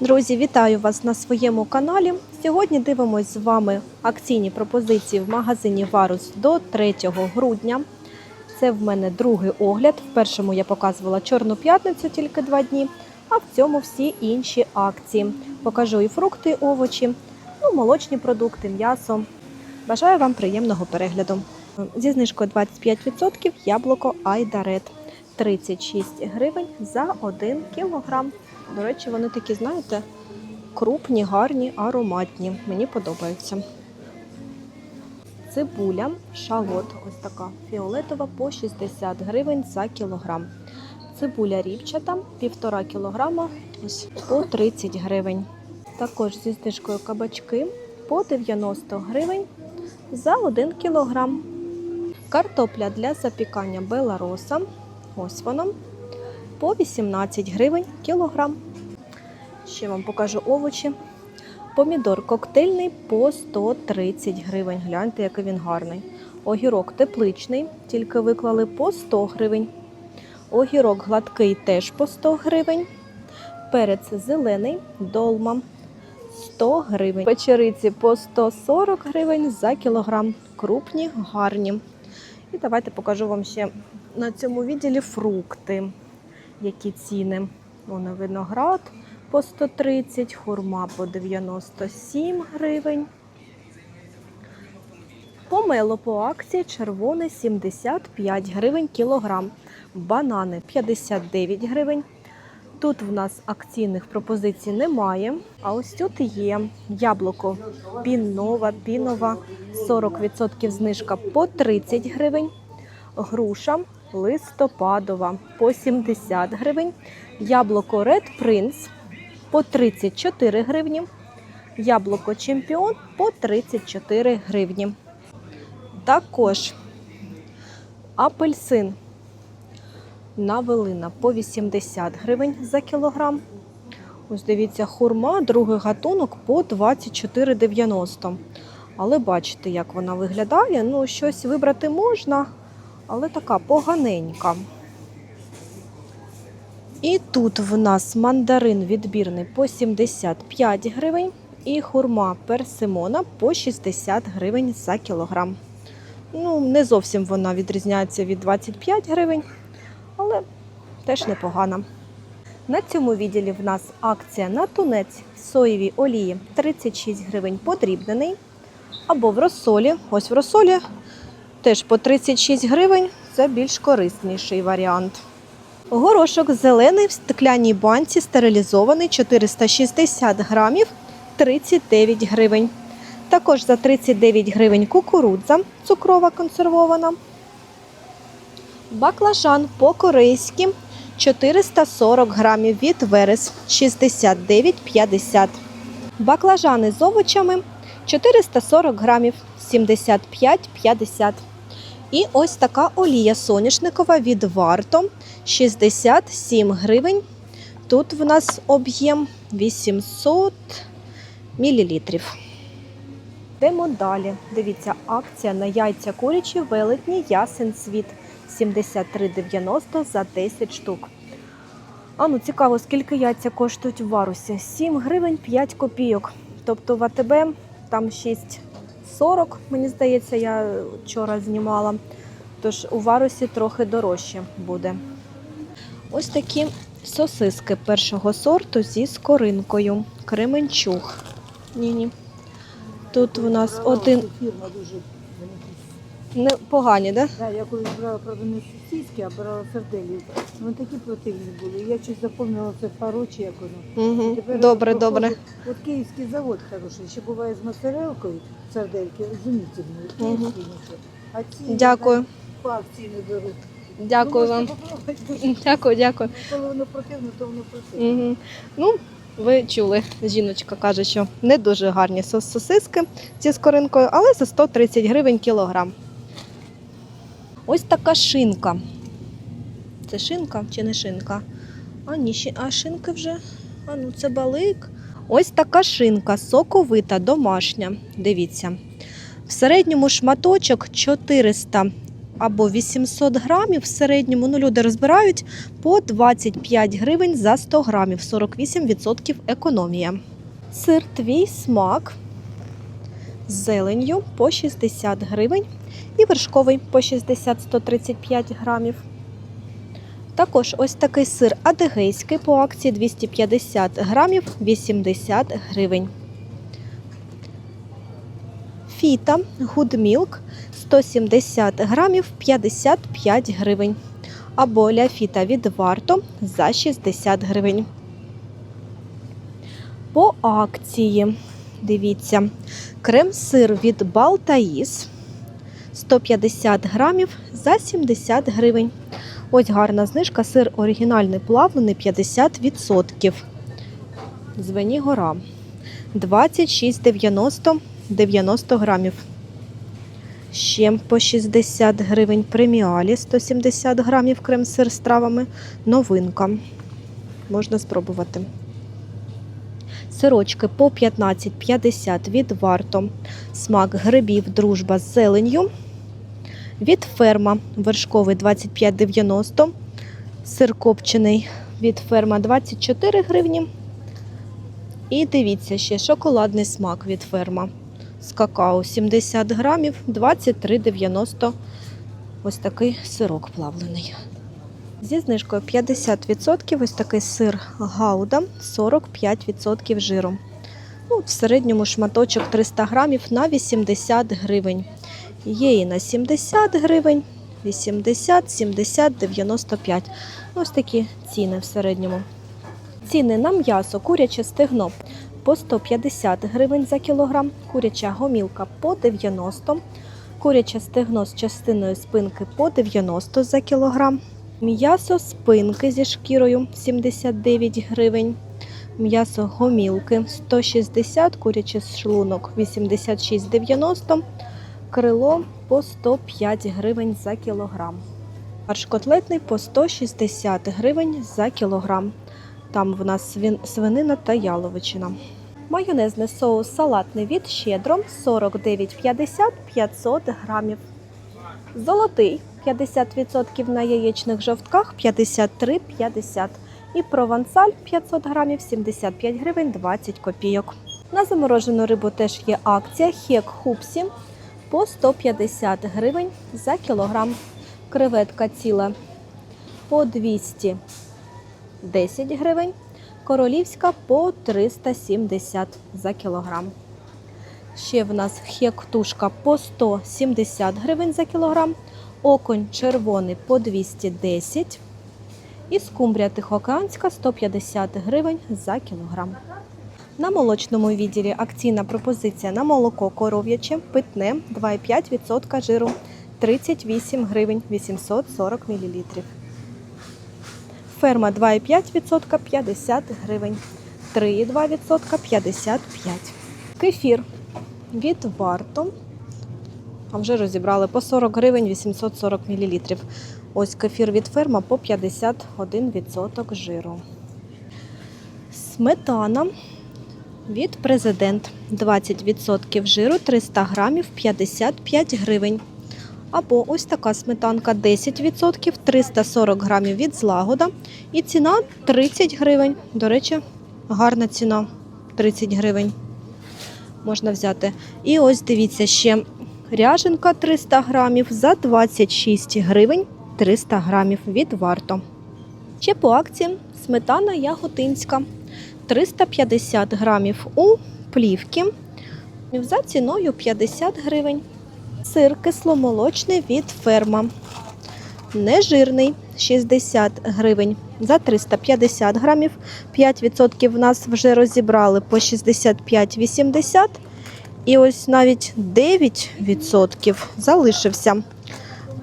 Друзі, вітаю вас на своєму каналі. Сьогодні дивимось з вами акційні пропозиції в магазині Варус до 3 грудня. Це в мене другий огляд. В першому я показувала Чорну п'ятницю тільки два дні, а в цьому всі інші акції. Покажу і фрукти, і овочі, ну, молочні продукти, м'ясо. Бажаю вам приємного перегляду. Зі знижкою 25% яблуко Айдарет 36 гривень за 1 кілограм. До речі, вони такі, знаєте, крупні, гарні, ароматні. Мені подобаються. Цибуля, шалот, ось така фіолетова по 60 гривень за кілограм. Цибуля ріпчата, півтора кілограма, ось по 30 гривень. Також зі знижкою кабачки по 90 гривень за 1 кілограм. Картопля для запікання белароса, ось вона, по 18 гривень кілограм. Ще вам покажу овочі. Помідор коктейльний по 130 гривень. Гляньте, який він гарний. Огірок тепличний, тільки виклали по 100 гривень. Огірок гладкий теж по 100 гривень. Перець зелений, долма 100 гривень. Печериці по 140 гривень за кілограм. Крупні, гарні. І давайте покажу вам ще на цьому відділі фрукти, які ціни. Вон виноград по 130, хурма по 97 гривень. Помело по акції червоне 75 гривень кілограм. Банани 59 гривень. Тут в нас акційних пропозицій немає. А ось тут є яблуко пінова, пінова, 40% знижка по 30 гривень. Груша листопадова по 70 гривень. Яблуко Red Prince по 34 гривні. Яблуко Чемпіон по 34 гривні. Також апельсин Навелина по 80 гривень за кілограм. Ось дивіться, хурма, другий гатунок по 24,90. Але бачите, як вона виглядає. Ну, щось вибрати можна, але така поганенька. І тут в нас мандарин відбірний по 75 гривень і хурма персимона по 60 гривень за кілограм. Ну, не зовсім вона відрізняється від 25 гривень, але теж непогана. На цьому відділі в нас акція на тунець в соєвій олії 36 гривень подрібнений. Або в розсолі. Ось в розсолі теж по 36 гривень. Це більш корисніший варіант. Горошок зелений в стеклянній банці стерилізований 460 грамів 39 гривень. Також за 39 гривень кукурудза цукрова консервована. Баклажан по-корейськи 440 грамів від верес 69,50. Баклажани з овочами 440 грамів 75,50. І ось така олія соняшникова від варто 67 гривень. Тут в нас об'єм 800 мілілітрів. Йдемо далі. Дивіться, акція на яйця курячі велетні ясен світ 73,90 за 10 штук. А ну цікаво, скільки яйця коштують в варусі? 7 гривень 5 копійок. Тобто в АТБ там 6,40, мені здається, я вчора знімала. Тож у варусі трохи дорожче буде. Ось такі сосиски першого сорту зі скоринкою. Кременчуг. Ні-ні. Тут у нас один Фірма дуже непогані, да? Да, я колись брала, правда, не сосиски, а брала сарделі. Вони такі противні були. Я щось запомнила це фарочі, як воно. Угу. Тепер Добре, проходжу- добре. От київський завод хороший. Ще буває з моцарелкою сардельки, зумітельні. Київські. А ці Дякую. по акції не беруть. Дякую ну, вам. Дякую, дякую. Коли воно противне, то воно противне. Угу. Ну, ви чули, жіночка каже, що не дуже гарні сос- сосиски зі скоринкою, але за 130 гривень кілограм. Ось така шинка. Це шинка чи не шинка? А, ні, а шинки вже. А ну, це балик. Ось така шинка, соковита, домашня. Дивіться. В середньому шматочок 400 або 800 грамів в середньому. Ну, люди розбирають по 25 гривень за 100 грамів, 48% економія. Сир твій смак з зеленню по 60 гривень і вершковий по 60-135 грамів. Також ось такий сир адегейський по акції 250 грамів 80 гривень. Фіта Milk 170 грамів 55 гривень. Або ляфіта від варто за 60 гривень. По акції, дивіться, крем-сир від Балтаїс 150 грамів за 70 гривень. Ось гарна знижка, сир оригінальний плавлений 50%. Звені гора. 26,90 90 грамів. Ще по 60 гривень преміалі 170 грамів крем-сир з травами. Новинка. Можна спробувати. Сирочки по 15,50 від варто. Смак грибів, дружба з зеленню. Від ферма вершковий 25,90. Сир копчений від ферма 24 гривні. І дивіться ще шоколадний смак від ферма з какао 70 грамів, 23,90. Ось такий сирок плавлений. Зі знижкою 50% ось такий сир гауда 45% жиру. Ну, в середньому шматочок 300 грамів на 80 гривень. Є і на 70 гривень, 80, 70, 95. Ось такі ціни в середньому. Ціни на м'ясо, куряче стегно по 150 гривень за кілограм, куряча гомілка по 90, куряче стегно з частиною спинки по 90 за кілограм, м'ясо спинки зі шкірою 79 гривень, м'ясо гомілки 160, курячий шлунок 86,90, крило по 105 гривень за кілограм. Фарш котлетний по 160 гривень за кілограм. Там в нас свинина та яловичина. Майонезний соус салатний від щедро 49,50 500 грамів. Золотий 50% на яєчних жовтках 53,50. І провансаль 500 грамів 75 гривень 20 копійок. На заморожену рибу теж є акція хек хупсі по 150 гривень за кілограм. Креветка ціла по 200 10 гривень, королівська по 370 за кілограм. Ще в нас хек-тушка по 170 гривень за кілограм, оконь червоний по 210 і скумбрія тихоокеанська 150 гривень за кілограм. На молочному відділі акційна пропозиція на молоко коров'яче питне 2,5% жиру 38 гривень 840 мл. Ферма 2,5% 50 гривень. 3,2% 55. Кефір від варто. А вже розібрали по 40 гривень 840 мл. Ось кефір від ферма по 51% жиру. Сметана від президент 20% жиру 300 грамів 55 гривень. Або ось така сметанка 10%, 340 грамів від злагода. І ціна 30 гривень. До речі, гарна ціна 30 гривень. Можна взяти. І ось дивіться ще ряженка 300 грамів за 26 гривень 300 грамів від варто. Ще по акції сметана яготинська 350 грамів у плівки за ціною 50 гривень. Сир кисломолочний від ферма. Нежирний 60 гривень за 350 грамів. 5% в нас вже розібрали по 65,80. І ось навіть 9% залишився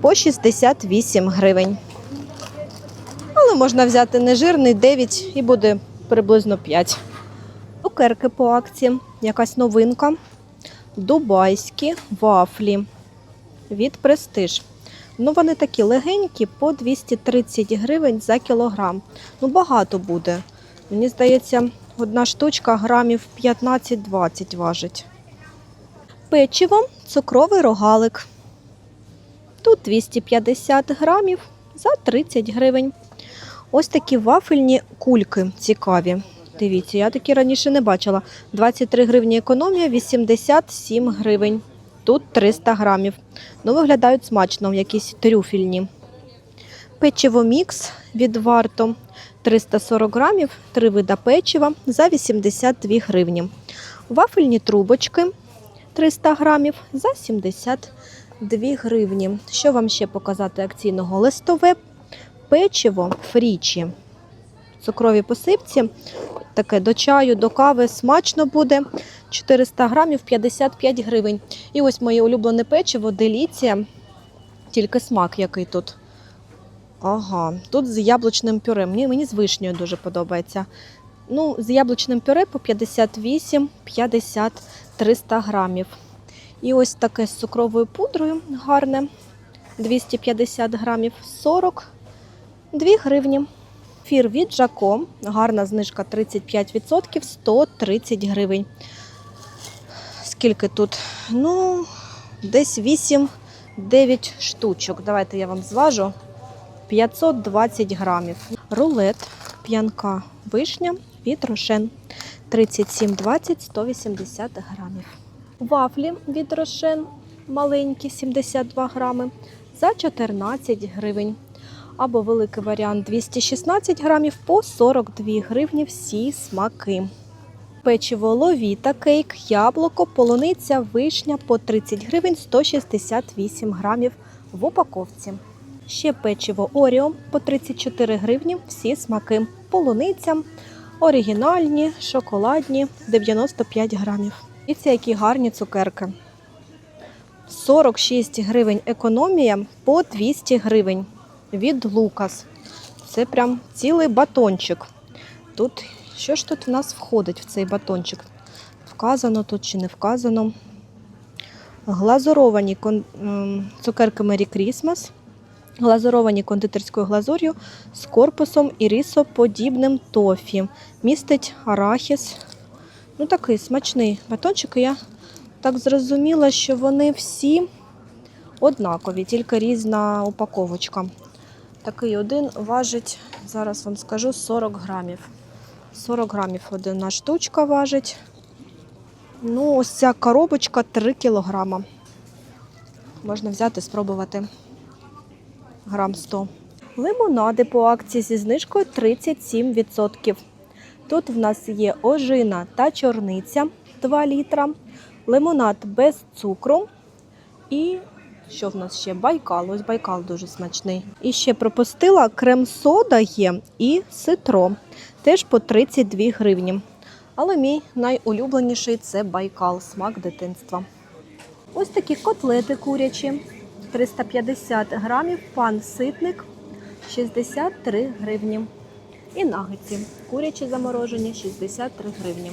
по 68 гривень. Але можна взяти нежирний 9 і буде приблизно 5. Цукерки по акції. Якась новинка. Дубайські вафлі від Престиж. Ну, вони такі легенькі по 230 гривень за кілограм. Ну, багато буде. Мені здається, одна штучка грамів 15-20 важить. Печиво, цукровий рогалик. Тут 250 грамів за 30 гривень. Ось такі вафельні кульки цікаві. Дивіться, я такі раніше не бачила. 23 гривні економія, 87 гривень. Тут 300 грамів. Ну, виглядають смачно, якісь трюфельні. Печиво мікс від варто 340 грамів, 3 вида печива за 82 гривні. Вафельні трубочки 300 грамів за 72 гривні. Що вам ще показати акційного? Листове печиво фрічі. В цукровій посипці. Таке до чаю, до кави смачно буде. 400 грамів 55 гривень. І ось моє улюблене печиво деліція. Тільки смак який тут. Ага, тут з яблучним пюре. Мені, мені з вишнею дуже подобається. Ну, з яблучним пюре по 58, 50, 300 грамів. І ось таке з цукровою пудрою гарне. 250 грамів 42 гривні. Фір від Жако. Гарна знижка 35%, 130 гривень. Скільки тут? Ну, десь 8-9 штучок. Давайте я вам зважу. 520 грамів. Рулет п'янка вишня від Рошен 37,20 180 грамів. Вафлі від Рошен маленькі 72 грами за 14 гривень. Або великий варіант 216 грамів по 42 гривні всі смаки. Печиво ловіта, кейк, яблуко, полуниця, вишня по 30 гривень 168 грамів в упаковці. Ще печиво Оріо по 34 гривні, всі смаки. Полуниця, оригінальні, шоколадні 95 грамів. І це які гарні цукерки. 46 гривень економія по 200 гривень від Лукас. Це прям цілий батончик. Тут що ж тут в нас входить в цей батончик? Вказано тут чи не вказано. Глазуровані кон... ем, цукерки Merry Christmas. Глазуровані кондитерською глазур'ю з корпусом і рисоподібним тофі. Містить арахіс. Ну, такий смачний батончик. Я так зрозуміла, що вони всі однакові, тільки різна упаковочка. Такий один важить, зараз вам скажу, 40 грамів. 40 грамів одна штучка важить. Ну, ось ця коробочка 3 кілограма. Можна взяти, спробувати грам 100. Лимонади по акції зі знижкою 37%. Тут в нас є ожина та чорниця 2 літра, лимонад без цукру і що в нас ще? Байкал. Ось байкал дуже смачний. І ще пропустила крем-сода є і ситро. Теж по 32 гривні. Але мій найулюбленіший це байкал, смак дитинства. Ось такі котлети курячі. 350 грамів, пан ситник 63 гривні. І нагетси курячі заморожені 63 гривні.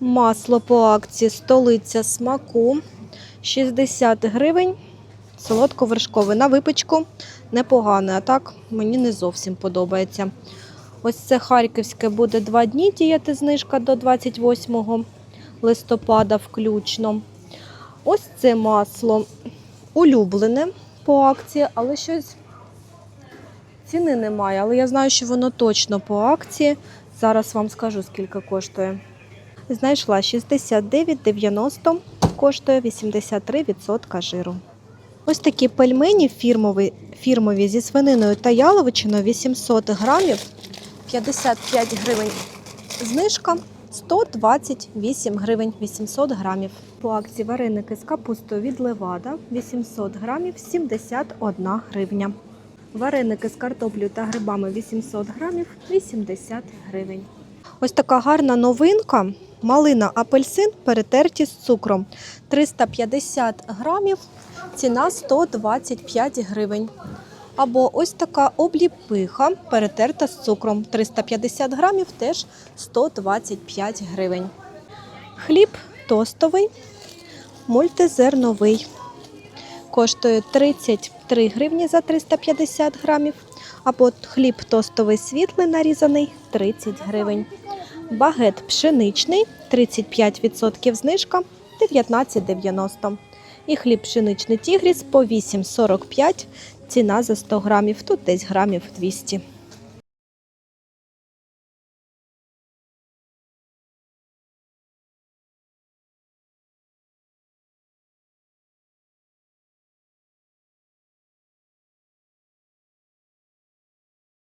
Масло по акції столиця смаку 60 гривень. Солодко-вершкове на випічку непогане, а так мені не зовсім подобається. Ось це харківське буде 2 дні діяти знижка до 28 листопада включно. Ось це масло улюблене по акції, але щось ціни немає. Але я знаю, що воно точно по акції. Зараз вам скажу, скільки коштує. Знайшла 69,90, коштує 83% жиру. Ось такі пельмені фірмові, фірмові зі свининою та яловичиною 800 грамів, 55 гривень знижка, 128 гривень 800 грамів. По акції вареники з капустою від Левада 800 грамів 71 гривня. Вареники з картоплею та грибами 800 грамів 80 гривень. Ось така гарна новинка. Малина апельсин перетерті з цукром. 350 грамів, ціна 125 гривень. Або ось така обліпиха перетерта з цукром. 350 грамів, теж 125 гривень. Хліб тостовий, мультизерновий. Коштує 33 гривні за 350 грамів. Або хліб тостовий світлий нарізаний 30 гривень. Багет пшеничний 35% знижка 19,90. І хліб пшеничний тігріс по 8,45 ціна за 100 грамів, тут десь грамів 200.